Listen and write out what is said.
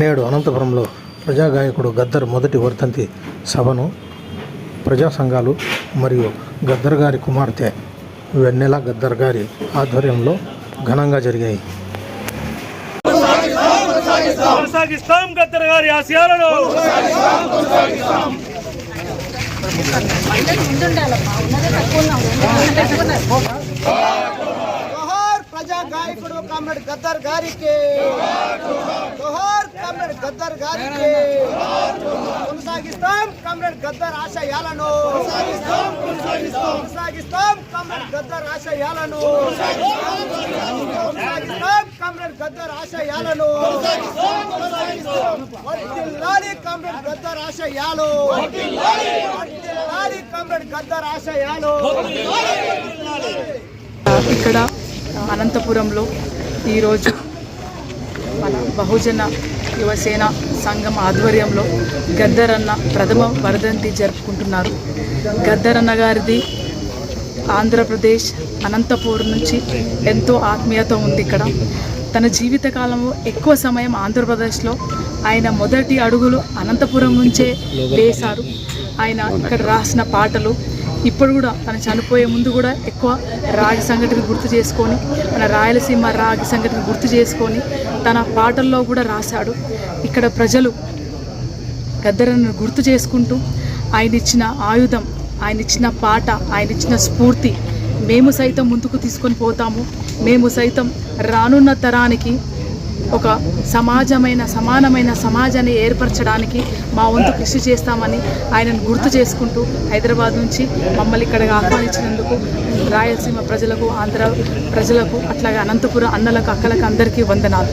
నేడు అనంతపురంలో ప్రజాగాయకుడు గద్దర్ మొదటి వర్ధంతి సభను ప్రజా సంఘాలు మరియు గద్దర్ గారి కుమార్తె వెన్నెల గద్దర్ గారి ఆధ్వర్యంలో ఘనంగా జరిగాయి. కొనసాగిస్తాం గద్దర్ గారి ఆశయాలను. జోహార్ ప్రజా గాయకుడు కామ్రేడ్ గద్దర్ గారికి. గద్దర్ గారికి కొనసాగిస్తాం. కామ్రేడ్ గద్దర్ ఆశయాలను కొనసాగిస్తాం. కామ్రేడ్ గద్దర్ ఆశయాలను కొనసాగిస్తాం. కామ్రేడ్ గద్దర్ ఆశయాలను వర్ధిల్లాలి కామ్రేడ్ గద్దర్ ఆశయాలు. వర్ధిల్లాలి కామ్రేడ్ గద్దర్ ఆశయాలు. ఇక్కడ అనంతపురంలో ఈరోజు మన బహుజన యువసేన సంఘం ఆధ్వర్యంలో గద్దరన్న ప్రథమ వరదంతి జరుపుకుంటున్నారు. గద్దరన్న గారిది ఆంధ్రప్రదేశ్ అనంతపూర్ నుంచి ఎంతో ఆత్మీయత ఉంది ఇక్కడ. తన జీవితకాలంలో ఎక్కువ సమయం ఆంధ్రప్రదేశ్లో ఆయన మొదటి అడుగులు అనంతపురం నుంచే వేశారు. ఆయన ఇక్కడ రాసిన పాటలు ఇప్పుడు కూడా తను చనిపోయే ముందు కూడా ఎక్కువ రాగి సంఘటన గుర్తు చేసుకొని మన రాయలసీమ రాగి సంఘటన గుర్తు చేసుకొని తన పాటల్లో కూడా రాశాడు. ఇక్కడ ప్రజలు గద్దరను గుర్తు చేసుకుంటూ ఆయన ఇచ్చిన ఆయుధం ఆయన ఇచ్చిన పాట ఆయన ఇచ్చిన స్ఫూర్తి మేము సైతం ముందుకు తీసుకొని పోతాము. మేము సైతం రానున్న తరానికి ఒక సమాజమైన సమానమైన సమాజాన్ని ఏర్పరచడానికి మా వంతు కృషి చేస్తామని ఆయనను గుర్తు చేసుకుంటూ హైదరాబాద్ నుంచి మమ్మల్ని ఇక్కడికి ఆహ్వానించినందుకు రాయలసీమ ప్రజలకు ఆంధ్ర ప్రజలకు అట్లాగే అనంతపురం అన్నలకు అక్కలకు అందరికీ వందనాలు.